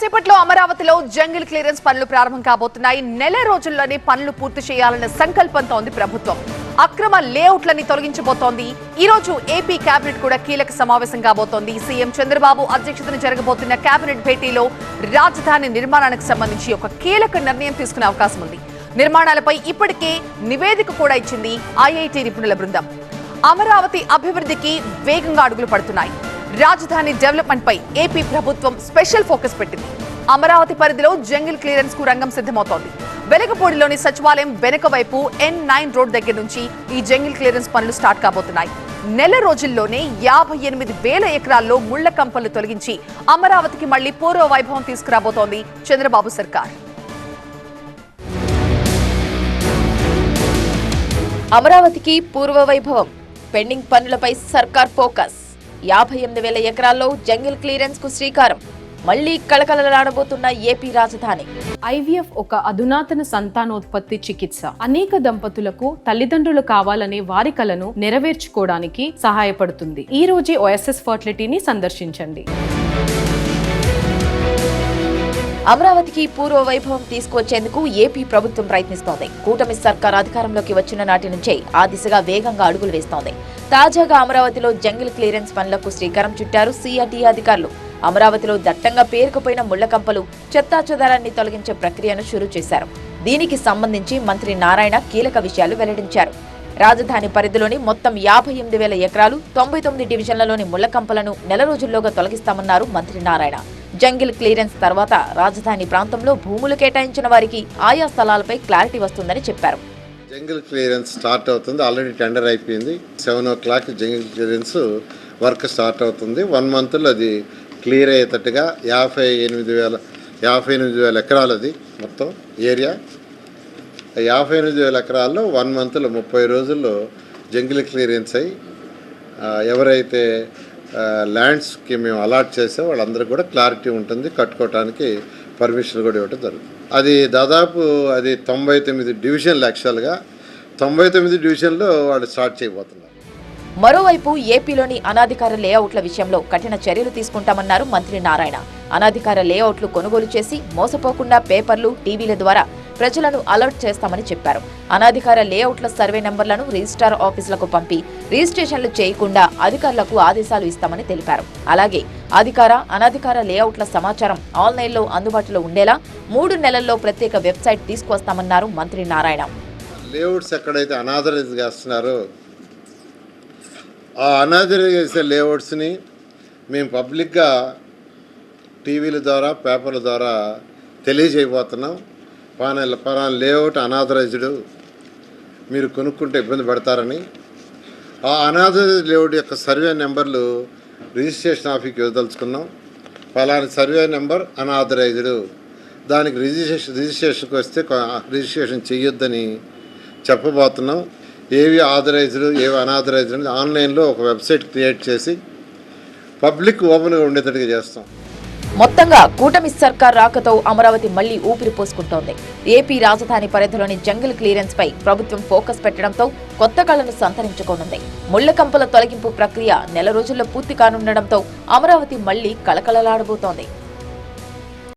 కాసేపట్లో అమరావతిలో jungle clearance పనులు ప్రారంభం కాబోతున్నాయి. నెల రోజుల్లోనే పనులు పూర్తి చేయాలన్న సంకల్పంతో ఉంది ప్రభుత్వం. అక్రమ లేఅవుట్లని తొలగించబోతోంది. ఈ రోజు ఏపీ కేబినెట్ కూడా కీలక సమావేశం కాబోతోంది. సీఎం చంద్రబాబు అధ్యక్షతన జరగబోతున్న కేబినెట్ భేటీలో రాజధాని నిర్మాణానికి సంబంధించి ఒక కీలక నిర్ణయం తీసుకునే అవకాశం ఉంది. నిర్మాణాలపై ఇప్పటికే నివేదిక కూడా ఇచ్చింది ఐఐటి నిపుణుల బృందం. అమరావతి అభివృద్ధికి వేగంగా అడుగులు పడుతున్నాయి. రాజధాని డెవలప్మెంట్ పై ఏపీ ప్రభుత్వం స్పెషల్ ఫోకస్ పెట్టింది. అమరావతి పరిధిలో జంగిల్ క్లియరెన్స్కు రంగం సిద్ధమవుతోంది. వెలగపూడిలోని సచివాలయం వెనుక వైపు ఎన్ నైన్ రోడ్ దగ్గర నుంచి ఈ జంగిల్ క్లియరెన్స్ పనులు స్టార్ట్ కాబోతున్నాయి. నెల రోజుల్లోనే యాభై ఎనిమిది వేల ఎకరాల్లో ముళ్ళ కంపలు తొలగించి అమరావతికి మళ్ళీ పూర్వ వైభవం తీసుకురాబోతోంది చంద్రబాబు సర్కార్. అమరావతికి పూర్వ వైభవం. పెండింగ్ పనులపై సర్కార్ ఫోకస్. యాభై ఎనిమిది వేల ఎకరాల్లో జంగిల్ క్లియరెన్స్కు శ్రీకారం. మళ్ళీ కళకళలాడబోతున్న ఏపీ రాజధాని. ఐవీఎఫ్ ఒక అధునాతన సంతానోత్పత్తి చికిత్స. అనేక దంపతులకు తల్లిదండ్రులు కావాలనే వారి కలను నెరవేర్చుకోవడానికి సహాయపడుతుంది. ఈ రోజే ఓఎస్ఎస్ ఫర్టిలిటీని సందర్శించండి. అమరావతికి పూర్వ వైభవం తీసుకొచ్చేందుకు ఏపీ ప్రభుత్వం ప్రయత్నిస్తోంది. కూటమి సర్కార్ అధికారంలోకి వచ్చిన నాటి నుంచే ఆ దిశగా వేగంగా అడుగులు వేస్తోంది. తాజాగా అమరావతిలో జంగిల్ క్లియరెన్స్ పనులకు శ్రీకారం చుట్టారు సిఆర్టీ అధికారులు. అమరావతిలో దట్టంగా పేరుకుపోయిన ముళ్ళకంపలు చెత్తాచెదారాన్ని తొలగించే ప్రక్రియను షురూ చేశారు. దీనికి సంబంధించి మంత్రి నారాయణ కీలక విషయాలు వెల్లడించారు. రాజధాని పరిధిలోని మొత్తం యాభై ఎనిమిది వేల ఎకరాలు తొంభై తొమ్మిది డివిజన్లలోని ముళ్ళకంపలను నెల రోజుల్లోగా తొలగిస్తామన్నారు మంత్రి నారాయణ. జంగిల్ క్లియరెన్స్ తర్వాత రాజధాని ప్రాంతంలో భూములు కేటాయించిన వారికి ఆయా స్థలాలపై క్లారిటీ వస్తుందని చెప్పారు. జంగిల్ క్లియరెన్స్ స్టార్ట్ అవుతుంది. ఆల్రెడీ టెండర్ అయిపోయింది. Seven o'clock jungle clearance work start అవుతుంది. వన్ మంత్లో అది క్లియర్ అయ్యేటట్టుగా యాభై ఎనిమిది వేల యాభై ఎనిమిది వేల ఎకరాలు అది మొత్తం ఏరియా. యాభై ఎనిమిది వేల ఎకరాల్లో వన్ మంత్లో ముప్పై రోజుల్లో జంగిల్ క్లియరెన్స్ అయ్యి ఎవరైతే ల్యాండ్స్కి మేము అలాట్ చేస్తే వాళ్ళందరికీ కూడా క్లారిటీ ఉంటుంది. కట్టుకోవడానికి పర్మిషన్ కూడా ఇవ్వడం జరుగుతుంది. అది దాదాపు అది తొంభై తొమ్మిది డివిజన్లు యాక్చువల్గా తొంభై తొమ్మిది డివిజన్లో వాళ్ళు స్టార్ట్ చేయబోతున్నారు. మరోవైపు ఏపీలోని అనాధికార లేఅవుట్ల విషయంలో కఠిన చర్యలు తీసుకుంటామన్నారు మంత్రి నారాయణ. అనాధికార లేఅవుట్లు కొనుగోలు చేసి మోసపోకుండా పేపర్లు టీవీల ద్వారా ప్రజలను అలర్ట్ చేస్తామని చెప్పారు. అనాధికార లేఅవుట్ల సర్వే నెంబర్లను రిజిస్ట్రార్ ఆఫీసులకు పంపి రిజిస్ట్రేషన్లు చేయకుండా అధికారులకు ఆదేశాలు ఇస్తామని తెలిపారు. అలాగే అధికార అనధికార లేఅవుట్ల సమాచారం ఆన్లైన్లో అందుబాటులో ఉండేలా మూడు నెలల్లో ప్రత్యేక వెబ్సైట్ తీసుకొస్తామన్నారు మంత్రి నారాయణ. లేఅవుట్స్ ఎక్కడైతే అనాథరైజ్ చేస్తున్నారో ఆ అనాథరైజ్ చేసే లేఅవుట్స్ని మేము పబ్లిక్గా టీవీల ద్వారా పేపర్ల ద్వారా తెలియజేయబోతున్నాం. పాన పలానా లేఅవుట్ అనాథరైజ్డ్. మీరు కొనుక్కుంటే ఇబ్బంది పడతారని. ఆ అనాథరైజ్డ్ లేఅవుట్ యొక్క సర్వే నెంబర్లు రిజిస్ట్రేషన్ ఆఫీస్కి వదలుచుకున్నాం పలానా సర్వే నెంబర్ అనాథరైజ్డ్. దానికి రిజిస్ట్రేషన్ రిజిస్ట్రేషన్కి వస్తే రిజిస్ట్రేషన్ చేయొద్దని చెప్పబోతున్నాం. ఏవి ఆథరైజ్డ్ ఏవి అనాథరైజ్డ్ ఆన్లైన్లో ఒక వెబ్సైట్ క్రియేట్ చేసి పబ్లిక్ ఓపెన్గా ఉండేటట్టుగా చేస్తాం. మొత్తంగా కూటమి సర్కార్ రాకతో అమరావతి మళ్ళీ ఊపిరి పోసుకుంటోంది. ఏపీ రాజధాని పరిధిలోని జంగిల్ క్లియరెన్స్ పై ప్రభుత్వం ఫోకస్ పెట్టడంతో కొత్త కళ్ళను సంతరించుకోనుంది. ముళ్ళకంపల తొలగింపు ప్రక్రియ నెల రోజుల్లో పూర్తి కానుండడంతో అమరావతి మళ్ళీ కళకళలాడబోతోంది.